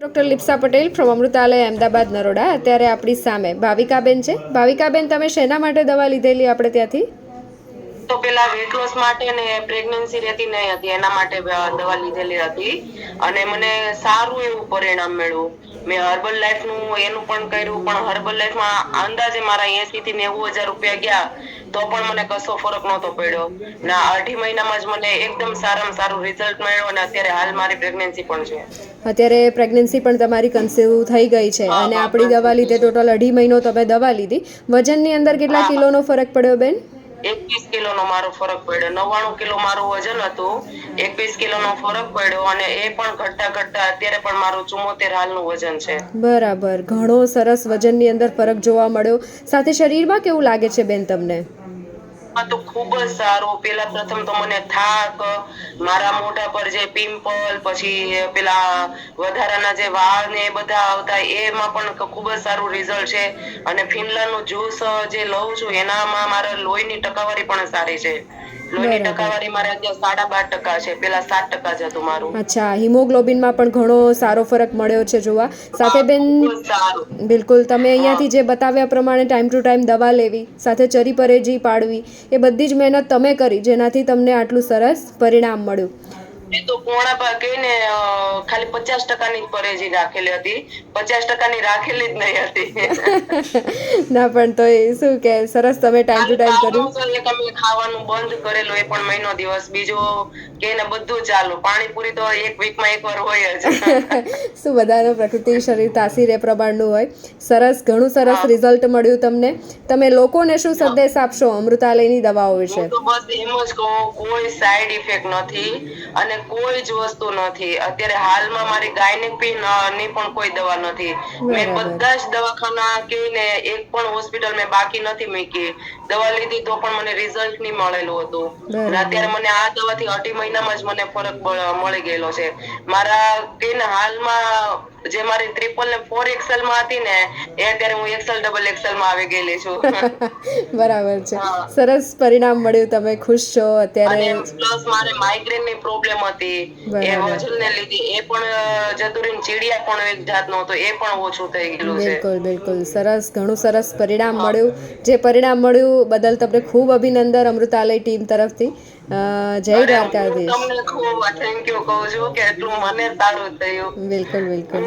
Doctor Lipsa Patel from Amrutalaya, Ahmedabad, Naroda. અત્યારે આપણી સામે ભાવિકાબેન છે. ભાવિકાબેન, તમે શેના માટે દવા લીધેલી આપણે ત્યાંથી? તો પેલા વેટ લોસ માટે ને પ્રેગ્નન્સી રહેતી નહીં હતી એના માટે દવા લીધેલી હતી. અને મને સારું એવું પરિણામ મળ્યું. મેં હર્બલ લાઈફનું એનું પણ કર્યું પણ હર્બલ લાઈફમાં અંદાજે મારા એસી થી નેવું હજાર રૂપિયા ગયા તો પણ મને કશો ફરક નહોતો પડ્યો. ના અઢી મહિનામાં જ મને એકદમ સારામાં સારું રિઝલ્ટ મળ્યું અને અત્યારે હાલ મારી પ્રેગ્નન્સી પણ છે. અત્યારે પ્રેગ્નન્સી પણ તમારી કન્સીવ થઈ ગઈ છે. અને આપણી દવા લીધે ટોટલ અઢી મહિનો તમે દવા લીધી. વજનની અંદર કેટલા કિલોનો ફરક પડ્યો બેન? એકવીસ કિલો નો મારો ફરક પડ્યો. નવ્વાણું કિલો મારું વજન હતું, એકવીસ કિલો નો ફરક પડ્યો અને એ પણ ઘટતા ઘટતા અત્યારે પણ મારું ચુમ્મોતેર હાલનું વજન છે. બરાબર. ઘણો સરસ વજનની અંદર ફરક જોવા મળ્યો. સાથે શરીરમાં કેવું લાગે છે બેન તમને? તો ખૂબ જ સારું. પેલા પ્રથમ તો મને થાક, મારા મોઢા પર જે પિમ્પલ, પછી પેલા વધારાના જે વાળ ને એ બધા આવતા, એમાં પણ ખૂબ જ સારું રિઝલ્ટ છે. અને ફિનલાનું જ્યુસ જે લઉં છું, એનામાં મારા લોહીની ટકાવારી પણ સારી છે. લોહીની ટકાવારી મારે અત્યારે સાડા બાર ટકા છે પેલા સાત ટકા જ હતું મારું. અચ્છા હિમોગ્લોબિનમાં પણ ઘણો સારો ફરક મળ્યો છે જોવા. સાથે બેન બિલકુલ તમે અહીંયાથી જે બતાવ્યા પ્રમાણે ટાઈમ ટુ ટાઈમ દવા લેવી સાથે ચરી પરેજી પાડવી એ બધી જ મહેનત તમે કરી જેનાથી તમને આટલું સરસ પરિણામ મળ્યું. એ તો પૂર્ણ ભાગે ને અ, ખાલી પચાસ ટકાની પરેજી રાખેલી હતી. પચાસ ટકાની રાખેલી જ નહીં હતી. ના પણ તો એ શું કે સરસ તમે ટાઈમ ટુ ટાઈમ કર્યું. એક અમે ખાવાનું બંધ કરેલું એ પણ મહિનો દિવસ. બીજો કે ને બધું ચાલુ. પાણીપુરી તો એક વીકમાં એકવાર હોય જ. શું બધાનો પ્રકૃતિ શરીર તાસીર એ પ્રમાણનું હોય. સરસ ઘણું સરસ રિઝલ્ટ મળ્યું તમને. તમે લોકોને શું સંદેશ આપશો અમૃતાલયની દવાઓ વિશે? તો બસ એમ જ કહું કોઈ સાઈડ ઇફેક્ટ નથી અને કોઈ જ વસ્તુ નથી. અત્યારે હાલમાં મારી ગાયનેક બી ન- ની પણ કોઈ દવા નથી. મેં બધા જ દવાખાના કે ને એક પણ હોસ્પિટલ મેં બાકી નથી મૂકી. દવા લીધી તો પણ મને રિઝલ્ટ નહીં મળેલું હતું. અત્યારે મને આ દવાથી અઢી મહિનામાં જ મને ફરક મળી ગયેલો છે. મારા કે હાલમાં જે મારી ટ્રિપલ ને ફોર એક્સેલમાં હતી ને એ અત્યારે હું એક્સેલ ડબલ એક્સેલમાં આવી ગયેલી છું. બરાબર છે. સરસ પરિણામ મળ્યું તમે ખુશ છો અત્યારે પ્લસ મારે માઇગ્રેનની પ્રોબ્લેમ હતી. એ. વજન ને લીધી. એ પણ જતુરીન ચીડિયા પણ એક જાતનો હતો. એ પણ ઓછું થઈ ગયેલું છે. બિલકુલ બિલકુલ. સરસ ઘણું સરસ પરિણામ મળ્યું. જે પરિણામ મળ્યું બદલ તમને ખૂબ અભિનંદન અમૃતાલય ટીમ તરફથી. જય દ્વારકાધીશ. તમને ખૂબ થેન્ક યુ કહું છું કે એટલું મને સારું થયું. બિલકુલ બિલકુલ.